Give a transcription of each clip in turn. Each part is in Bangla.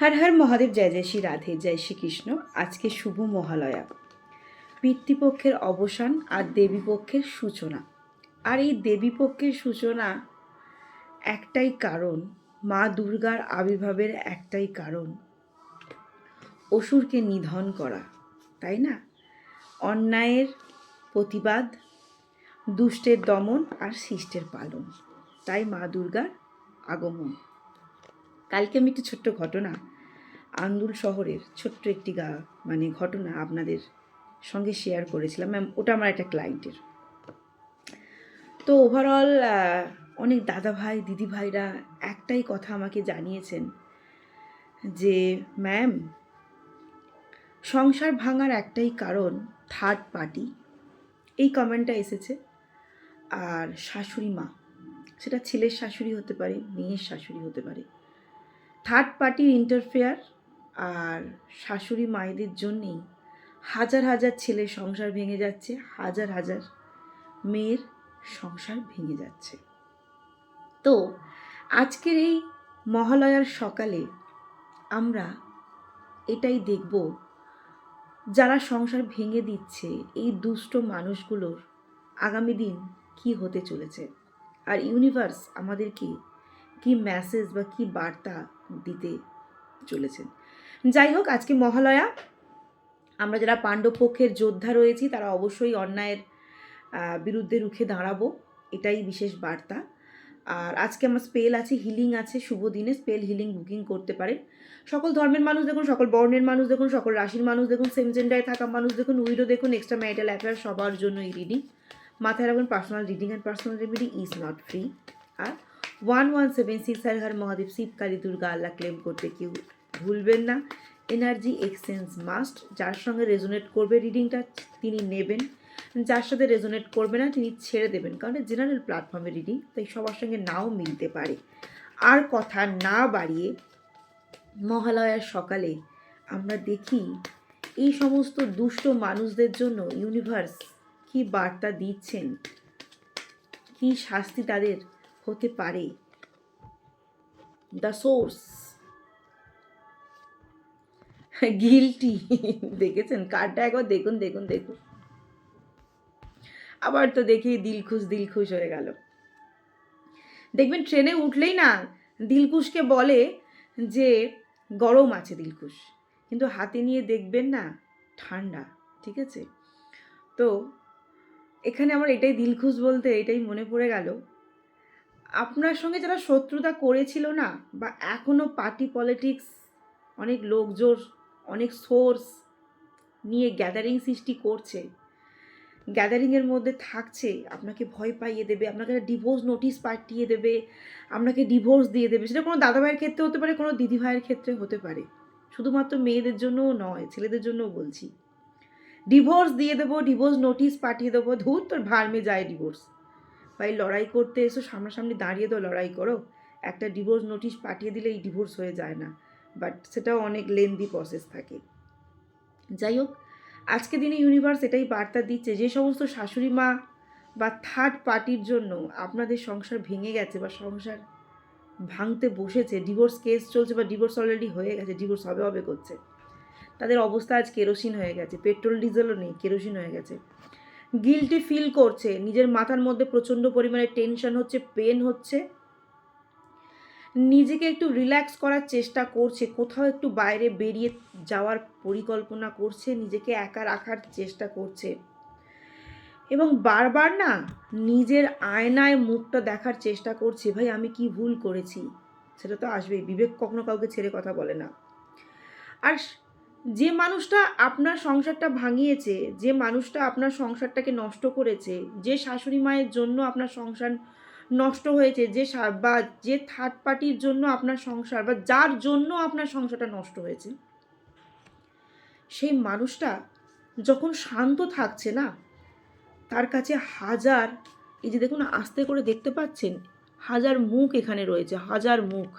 হর হর মহাদেব, জয় জয় শ্রী রাধে, জয় শ্রীকৃষ্ণ আজকে শুভ মহালয়া। পিতৃপক্ষের অবসান আর দেবীপক্ষের সূচনা। আর এই দেবীপক্ষের সূচনা একটাই কারণ, মা দুর্গার আবির্ভাবের একটাই কারণ, অসুরকে নিধন করা, তাই না? অন্যায়ের প্রতিবাদ, দুষ্টের দমন আর শিষ্টের পালন, তাই মা দুর্গার আগমন। কালকে আমি একটি ছোট্ট ঘটনা। আন্দুল শহরের ছোট্ট একটি গা মানে ঘটনা আপনাদের সঙ্গে শেয়ার করেছিলাম। ম্যাম ওটা আমার একটা ক্লায়েন্টের তো ওভারঅল অনেক দাদা ভাই দিদি ভাইরা একটাই কথা আমাকে জানিয়েছেন যে ম্যাম সংসার ভাঙার একটাই কারণ থার্ড পার্টি এই কমেন্টটা এসেছে। আর শাশুড়ি মা, সেটা ছেলের শাশুড়ি হতে পারে, মেয়ের শাশুড়ি হতে পারে। থার্ড পার্টির ইন্টারফেয়ার আর শাশুড়ি মায়েদের জন্যেই হাজার হাজার ছেলের সংসার ভেঙে যাচ্ছে, হাজার হাজার মেয়ের সংসার ভেঙে যাচ্ছে। তো আজকের এই মহালয়ার সকালে আমরা এটাই দেখব, যারা সংসার ভেঙে দিচ্ছে এই দুষ্ট মানুষগুলোর আগামী দিন কি হতে চলেছে। আর ইউনিভার্স আমাদেরকে কি মেসেজ বা কি বার্তা দিতে চলেছেন। যাই হোক, আজকে মহালয়া। আমরা যারা পাণ্ডব পক্ষের যোদ্ধা রয়েছি, তারা অবশ্যই অন্যায়ের বিরুদ্ধে রুখে দাঁড়াবো। এটাই বিশেষ বার্তা। আর আজকে আমার স্পেল আছে, হিলিং আছে, শুভ দিনে স্পেল, হিলিং বুকিং করতে পারেন। সকল ধর্মের মানুষ দেখুন, সকল বর্ণের মানুষ দেখুন, সকল রাশির মানুষ দেখুন, সেম জেন্ডারে থাকা মানুষ দেখুন, উইডো দেখুন এক্সট্রা ম্যারিটাল অ্যাফেয়ার সবার জন্য এই রিডিং মাথায় রাখবেন personal reading and personal remedy is not free R one one seven six আর হর মহাদেব শিব কালী দুর্গা আল্লাহ ক্লেম করতে কেউ ভুলবেন না। এনার্জি এক্সচেঞ্জ মাস্ট, যার সঙ্গে রেজোনেট করবে রিডিংটা তিনি নেবেন। যার সাথে রেজোনেট করবে না, তিনি ছেড়ে দেবেন, কারণ জেনারেল প্ল্যাটফর্মে রিডিং তাই সবার সঙ্গে নাও মিলতে পারে। আর কথা না বাড়িয়ে মহালয়ার সকালে আমরা দেখি, এই সমস্ত দুষ্ট মানুষদের জন্য ইউনিভার্স কি বার্তা দিচ্ছেন? কি শাস্তি তাদের হতে পারে। দ্য সোর্স গিলটি দেখেছেন? কার্ডটা একবার দেখুন দেখুন দেখুন। আবার তো দেখি দিলখুশ দিলখুশ হয়ে গেল। দেখবেন ট্রেনে উঠলেই না দিলকুশকে বলে যে, গরম আছে দিলকুশ কিন্তু হাতে নিয়ে দেখবেন না, ঠান্ডা, ঠিক আছে? তো এখানে আমার এটাই দিলখুশ বলতে এটাই মনে পড়ে গেল। আপনার সঙ্গে যারা শত্রুতা করেছিল না বা এখনও পার্টি পলিটিক্স অনেক লোকজোর, অনেক সোর্স নিয়ে গ্যাদারিং সৃষ্টি করছে গ্যাদারিংয়ের মধ্যে থাকছে, আপনাকে ভয় পাইয়ে দেবে, আপনাকে ডিভোর্স নোটিশ পাঠিয়ে দেবে, আপনাকে ডিভোর্স দিয়ে দেবে, সেটা কোনো দাদাভাইয়ের ক্ষেত্রে হতে পারে, কোনো দিদিভাইয়ের ক্ষেত্রে হতে পারে। শুধুমাত্র মেয়েদের জন্যও নয়, ছেলেদের জন্যও বলছি। ডিভোর্স দিয়ে দেবো ডিভোর্স নোটিশ পাঠিয়ে দেবো, ধূর তোর ভার্মে যায় ডিভোর্স ভাই, লড়াই করতে এসো, সামনাসামনি দাঁড়িয়ে তো লড়াই করো। একটা ডিভোর্স নোটিশ পাঠিয়ে দিলে এই ডিভোর্স হয়ে যায় না। বাট সেটাও অনেক লেন্দি প্রসেস থাকে। যাই হোক, আজকে দিনে ইউনিভার্স এটাই বার্তা দিচ্ছে যে, সমস্ত শাশুড়ি মা বা থার্ড পার্টির জন্য আপনাদের সংসার ভেঙে গেছে বা সংসার ভাঙতে বসেছে ডিভোর্স কেস চলছে বা ডিভোর্স অলরেডি হয়ে গেছে ডিভোর্স হবে হবে করছে। তাদের অবস্থা আজ কেরোসিন হয়ে গেছে পেট্রোল ডিজেলও নেই, কেরোসিন হয়ে গেছে। গিলটি ফিল করছে। নিজের মাথার মধ্যে প্রচণ্ড পরিমাণে টেনশন হচ্ছে পেন হচ্ছে। নিজেকে একটু রিল্যাক্স করার চেষ্টা করছে, কোথাও একটু বাইরে বেরিয়ে যাওয়ার পরিকল্পনা করছে, নিজেকে একা রাখার চেষ্টা করছে। এবং বারবার না নিজের আয়নায় মুখটা দেখার চেষ্টা করছে, ভাই, আমি কি ভুল করেছি? সেটা তো আসবেই, বিবেক কখনো কাউকে ছেড়ে কথা বলে না। আর যে মানুষটা আপনার সংসারটা ভাঙিয়েছে, যে মানুষটা আপনার সংসারটাকে নষ্ট করেছে, যে শাশুড়ি মায়ের জন্য আপনার সংসার নষ্ট হয়েছে, যে বা যে থার্ড পার্টির জন্য আপনার সংসার, বা যার জন্য আপনার সংসারটা নষ্ট হয়েছে, সেই মানুষটা যখন শান্ত থাকছে না, তার কাছে হাজার, এই যে দেখুন, আস্তে করে দেখতে পাচ্ছেন, হাজার মুখ এখানে রয়েছে, হাজার মুখ।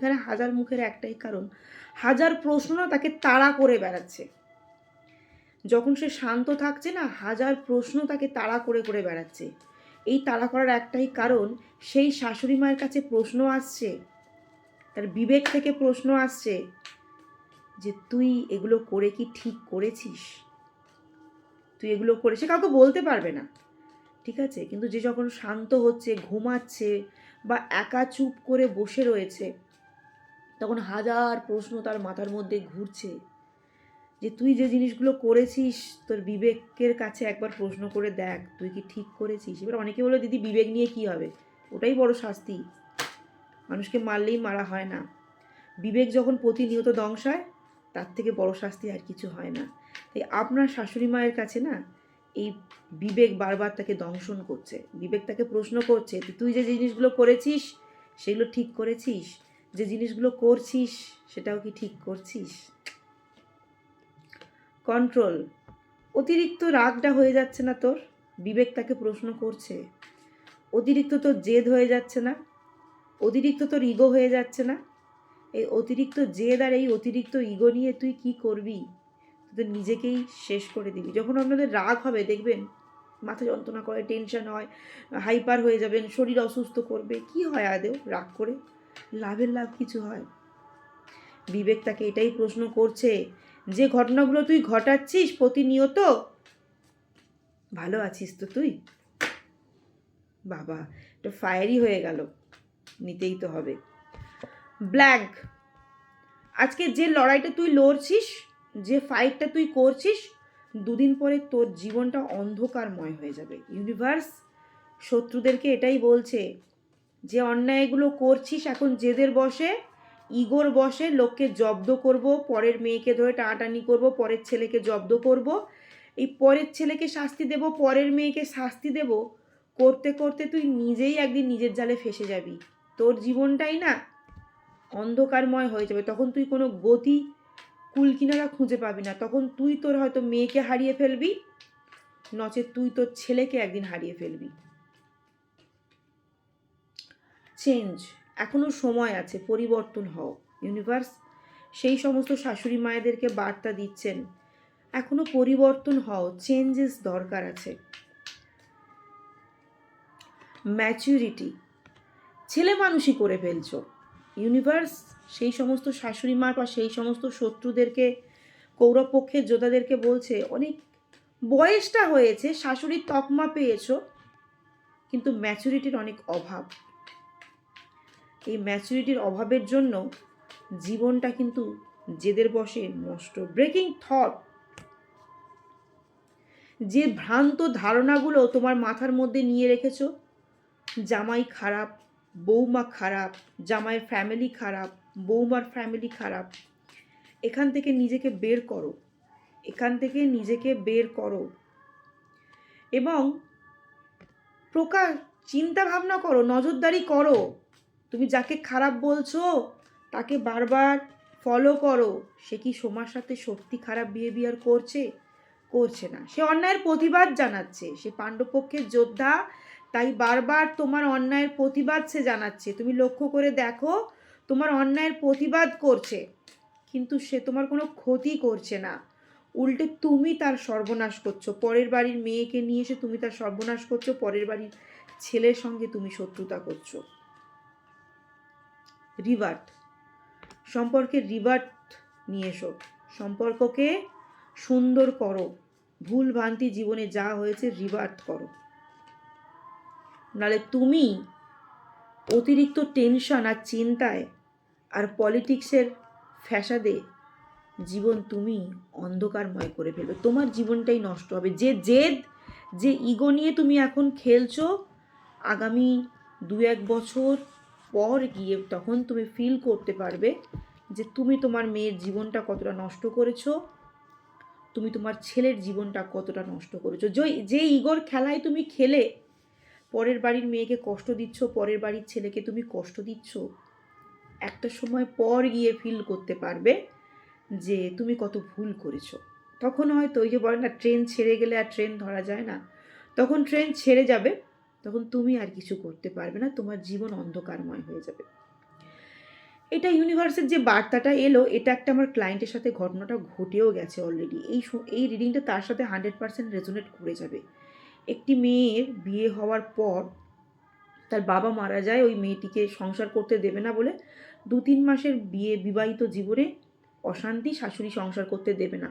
এখানে হাজার মুখের একটাই কারণ। হাজার প্রশ্ন না তাকে তাড়া করে বেড়াচ্ছে। যখন সে শান্ত থাকছে না, হাজার প্রশ্ন তাকে তাড়া করে করে বেড়াচ্ছে। এই তাড়া করার একটাই কারণ, সেই শাশুড়ি মায়ের কাছে প্রশ্ন আসছে, তার বিবেক থেকে প্রশ্ন আসছে যে, তুই এগুলো করে কি ঠিক করেছিস? তুই এগুলো করে সে কাউকে বলতে পারবে না। ঠিক আছে? কিন্তু যে যখন শান্ত হচ্ছে, ঘুমাচ্ছে বা একা চুপ করে বসে রয়েছে তখন হাজার প্রশ্ন তার মাথার মধ্যে ঘুরছে যে তুই যে জিনিসগুলো করেছিস, তোর বিবেকের কাছে একবার প্রশ্ন করে দেখ, তুই কি ঠিক করেছিস? এবার অনেকে বলে, দিদি, বিবেক নিয়ে কি হবে? ওটাই বড় শাস্তি। মানুষকে মারলেই মারা হয় না। বিবেক যখন প্রতিনিয়ত ধ্বংসায় তার থেকে বড় শাস্তি আর কিছু হয় না। তাই আপনার শাশুড়ি মায়ের কাছে না, এই বিবেক বারবার তাকে দংশন করছে। বিবেক তাকে প্রশ্ন করছে তুই যে জিনিসগুলো করেছিস, সেগুলো ঠিক করেছিস? যে জিনিসগুলো করছিস, সেটাও কি ঠিক করছিস? কন্ট্রোল অতিরিক্ত রাগটা হয়ে যাচ্ছে না তোর? বিবেক তাকে প্রশ্ন করছে। অতিরিক্ত তোর জেদ হয়ে যাচ্ছে না? অতিরিক্ত তোর ইগো হয়ে যাচ্ছে না? এই অতিরিক্ত জেদ আর এই অতিরিক্ত ইগো নিয়ে তুই কি করবি? তুই তো নিজেকেই শেষ করে দিবি। যখন আপনাদের রাগ হবে, দেখবেন মাথা যন্ত্রণা করে টেনশন হয় হাইপার হয়ে যাবেন, শরীর অসুস্থ করবে, কি হয় আদেও? রাগ করে লাভের লাভ কিছু হয়? বিবেক তাকে এটাই প্রশ্ন করছে, যে ঘটনাগুলো তুই ঘটাচ্ছিস প্রতিনিয়ত, ভালো আছিস তো তুই? বাবা, এটা ফায়ারি হয়ে গেল। নিতেই তো হবে। ব্ল্যাঙ্ক, আজকে যে লড়াইটা তুই লড়ছিস, যে ফাইটটা তুই করছিস, দুদিন পরে তোর জীবনটা অন্ধকারময় হয়ে যাবে। ইউনিভার্স শত্রুদেরকে এটাই বলছে যে অন্যায়গুলো করছিস এখন জেদের বসে, ইগোর বসে, লোককে জব্দ করব, পরের মেয়েকে ধরে টানাটানি করব, পরের ছেলেকে জব্দ করব। এই পরের ছেলেকে শাস্তি দেব, পরের মেয়েকে শাস্তি দেব, করতে করতে তুই নিজেই একদিন নিজের জালে ফেসে যাবি। তোর জীবনটাই না অন্ধকারময় হয়ে যাবে। তখন তুই কোনো গতি কুলকিনারা খুঁজে পাবি না। তখন তুই তোর হয়তো মেয়েকে হারিয়ে ফেলবি নচে তুই তোর ছেলেকে একদিন হারিয়ে ফেলবি। চেঞ্জ এখনও সময় আছে, পরিবর্তন হও ইউনিভার্স সেই সমস্ত শাশুড়ি মায়েদেরকে বার্তা দিচ্ছেন এখনও পরিবর্তন হও চেঞ্জেস দরকার আছে। ম্যাচুরিটি ছেলে মানুষই করে ফেলছো ইউনিভার্স সেই সমস্ত শাশুড়ি মা বা সেই সমস্ত শত্রুদেরকে কৌরবপক্ষের যোদ্ধাদেরকে বলছে, অনেক বয়সটা হয়েছে, শাশুড়ির তকমা পেয়েছ, কিন্তু ম্যাচুরিটির অনেক অভাব। এই ম্যাচুরিটির অভাবের জন্য জীবনটা কিন্তু জেদের বসে নষ্ট। ব্রেকিং থট যে ভ্রান্ত ধারণাগুলো তোমার মাথার মধ্যে নিয়ে রেখেছো, জামাই খারাপ, বৌমা খারাপ, জামাইয়ের ফ্যামিলি খারাপ, বৌমার ফ্যামিলি খারাপ, এখান থেকে নিজেকে বের করো। এখান থেকে নিজেকে বের করো। এবং প্রকার চিন্তা ভাবনা করো, নজরদারি করো। তুমি যাকে খারাপ বলছো, তাকে বারবার ফলো করো। সে কি সোমার সাথে সত্যি খারাপ বিহেভিয়ার করছে? করছে না। সে অন্যায়ের প্রতিবাদ জানাচ্ছে। সে পাণ্ডবপক্ষের যোদ্ধা, তাই বারবার তোমার অন্যায়ের প্রতিবাদ সে জানাচ্ছে। তুমি লক্ষ্য করে দেখো, তোমার অন্যায়ের প্রতিবাদ করছে, কিন্তু সে তোমার কোনো ক্ষতি করছে না। উল্টে তুমি তার সর্বনাশ করছ। পরের বাড়ির মেয়েকে নিয়ে এসে তুমি তার সর্বনাশ করছ। পরের বাড়ির ছেলের সঙ্গে তুমি শত্রুতা করছ। রিভার্ট সম্পর্কে রিভার্ট নিয়ে এসো। সম্পর্ককে সুন্দর করো। ভুল ভ্রান্তি জীবনে যা হয়েছে রিভার্ট করো। নালে তুমি অতিরিক্ত টেনশন আর চিন্তায় আর পলিটিক্সের ফ্যাসাদে জীবন তুমি অন্ধকারময় করে ফেলবে তোমার জীবনটাই নষ্ট হবে। যে জেদ, যে ইগো নিয়ে তুমি এখন খেলছো, আগামী দু এক বছর পর গিয়ে তখন তুমি ফিল করতে পারবে যে তুমি তোমার মেয়ের জীবনটা কতটা নষ্ট করেছ, তুমি তোমার ছেলের জীবনটা কতটা নষ্ট করেছ। যে ইগোর খেলায় তুমি খেলে, পরের বাড়ির মেয়েকে কষ্ট দিচ্ছ, পরের বাড়ির ছেলেকে তুমি কষ্ট দিচ্ছ, একটা সময় পর গিয়ে ফিল করতে পারবে যে তুমি কত ভুল করেছ। তখন হয়তো ওই যে বলে না ট্রেন ছেড়ে গেলে আর ট্রেন ধরা যায় না। তখন ট্রেন ছেড়ে যাবে তখন তুমি আর কিছু করতে পারবে না, তোমার জীবন অন্ধকারময় হয়ে যাবে। এটা ইউনিভার্সের যে বার্তাটা এলো, এটা একটা আমার ক্লায়েন্টের সাথে ঘটনাটা ঘটেও গেছে অলরেডি এই এই রিডিংটা তার সাথে হান্ড্রেড পার্সেন্ট রেজোনেট করে যাবে। একটি মেয়ের বিয়ে হওয়ার পর তার বাবা মারা যায়, ওই মেয়েটিকে সংসার করতে দেবে না বলে দু তিন মাসের বিয়ে, বিবাহিত জীবনে অশান্তি, শাশুড়ি সংসার করতে দেবে না।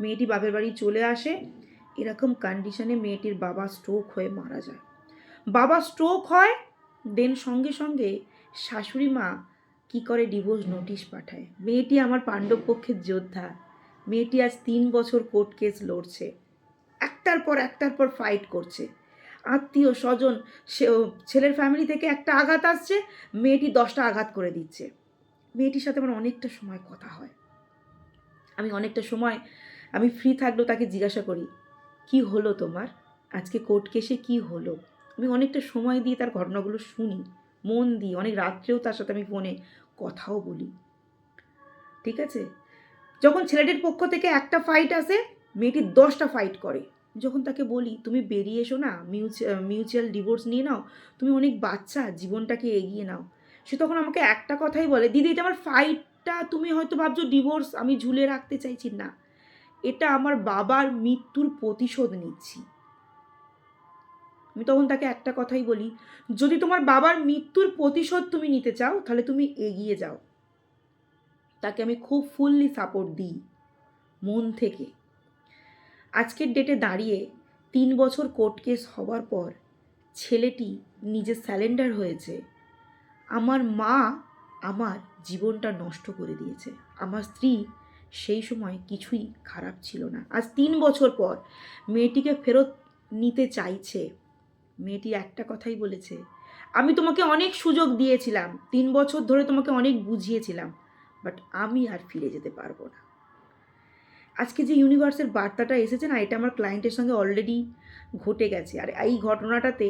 মেয়েটি বাপের বাড়ি চলে আসে, এরকম কন্ডিশনে মেয়েটির বাবা স্ট্রোক হয়ে মারা যায়। বাবা স্ট্রোক হয় দেন সঙ্গে সঙ্গে শাশুড়ি মা কী করে ডিভোর্স নোটিশ পাঠায়। মেয়েটি আমার পাণ্ডব পক্ষের যোদ্ধা। মেয়েটি আজ তিন বছর কোর্ট কেস লড়ছে। একটার পর একটার পর ফাইট করছে। আত্মীয় স্বজন ছেলের ফ্যামিলি থেকে একটা আঘাত আসছে, মেয়েটি দশটা আঘাত করে দিচ্ছে। মেয়েটির সাথে আমার অনেকটা সময় কথা হয়। আমি অনেকটা সময়, আমি ফ্রি থাকলেও তাকে জিজ্ঞাসা করি, কি হলো তোমার? আজকে কোর্ট কেসে কি হলো? আমি অনেকটা সময় দিয়ে তার ঘটনাগুলো শুনি, মন দিই, অনেক রাত্রেও তার সাথে আমি ফোনে কথাও বলি। ঠিক আছে? যখন ছেলেটির পক্ষ থেকে একটা ফাইট আসে, মেয়েটি দশটা ফাইট করে। যখন তাকে বলি, তুমি বেরিয়ে এসো না মিউচুয়াল ডিভোর্স নিয়ে নাও, তুমি অনেক বাচ্চা, জীবনটাকে এগিয়ে নাও। সে তখন আমাকে একটা কথাই বলে, দিদি, এটা আমার ফাইটটা তুমি হয়তো ভাবছ ডিভোর্স আমি ঝুলে রাখতে চাইছি না। এটা আমার বাবার মৃত্যুর প্রতিশোধ নিচ্ছি। আমি তখন তাকে একটা কথাই বলি, যদি তোমার বাবার মৃত্যুর প্রতিশোধ তুমি নিতে চাও, তাহলে তুমি এগিয়ে যাও। তাকে আমি খুব ফুললি সাপোর্ট দিই, মন থেকে। আজকের ডেটে দাঁড়িয়ে তিন বছর কোর্ট কেস হওয়ার পর ছেলেটি নিজে স্যালেন্ডার হয়েছে। আমার মা আমার জীবনটা নষ্ট করে দিয়েছে। আমার স্ত্রী সেই সময় কিছুই খারাপ ছিল না। আজ তিন বছর পর মেয়েটিকে ফেরত নিতে চাইছে মেয়েটি একটা কথাই বলেছে, আমি তোমাকে অনেক সুযোগ দিয়েছিলাম, তিন বছর ধরে তোমাকে অনেক বুঝিয়েছিলাম বাট আমি আর ফিরে যেতে পারব না। আজকে যে ইউনিভার্সের বার্তাটা এসেছে না, এটা আমার ক্লায়েন্টের সঙ্গে অলরেডি ঘটে গেছে। আর এই ঘটনাটাতে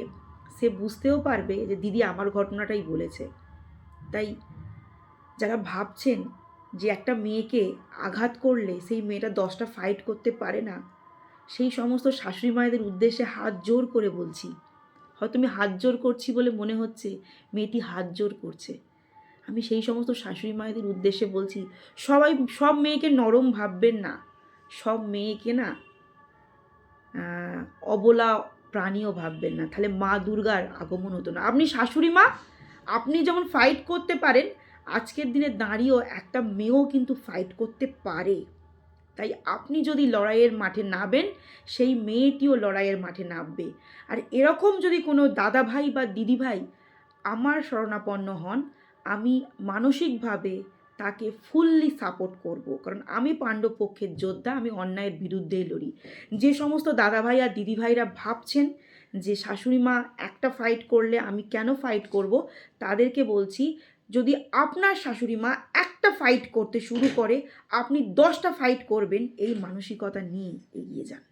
সে বুঝতেও পারবে যে দিদি আমার ঘটনাটাই বলেছে। তাই যারা ভাবছেন যে একটা মেয়েকে আঘাত করলে সেই মেয়েটা দশটা ফাইট করতে পারে না, সেই সমস্ত শাশুড়ি মায়েদের উদ্দেশ্যে হাত জোর করে বলছি হয়তো আমি হাত জোর করছি বলে মনে হচ্ছে মেয়েটি হাত জোর করছে। আমি সেই সমস্ত শাশুড়ি মায়েদের উদ্দেশ্যে বলছি, সবাই সব মেয়েকে নরম ভাববেন না। সব মেয়েকে না অবলা প্রাণীও ভাববেন না। তাহলে মা দুর্গার আগমন হতো না। আপনি শাশুড়ি মা, আপনি যেমন ফাইট করতে পারেন, আজকের দিনে দাঁড়িয়েও একটা মেয়েও কিন্তু ফাইট করতে পারে। তাই আপনি যদি লড়াইয়ের মাঠে নামেন, সেই মেয়েটিও লড়াইয়ের মাঠে নামবে। আর এরকম যদি কোনো দাদা ভাই বা দিদি ভাই আমার শরণাপন্ন হন, আমি মানসিকভাবে তাকে ফুললি সাপোর্ট করব। কারণ আমি পাণ্ডব পক্ষের যোদ্ধা, আমি অন্যায়ের বিরুদ্ধেই লড়ি। যে সমস্ত দাদা ভাই আর দিদি ভাইরা ভাবছেন যে শাশুড়ি মা একটা ফাইট করলে আমি কেন ফাইট করব, তাদেরকে বলছি যদি আপনার শাশুড়ি মা একটা ফাইট করতে শুরু করে, আপনি দশটা ফাইট করবেন, এই মানসিকতা নিয়ে এগিয়ে যান।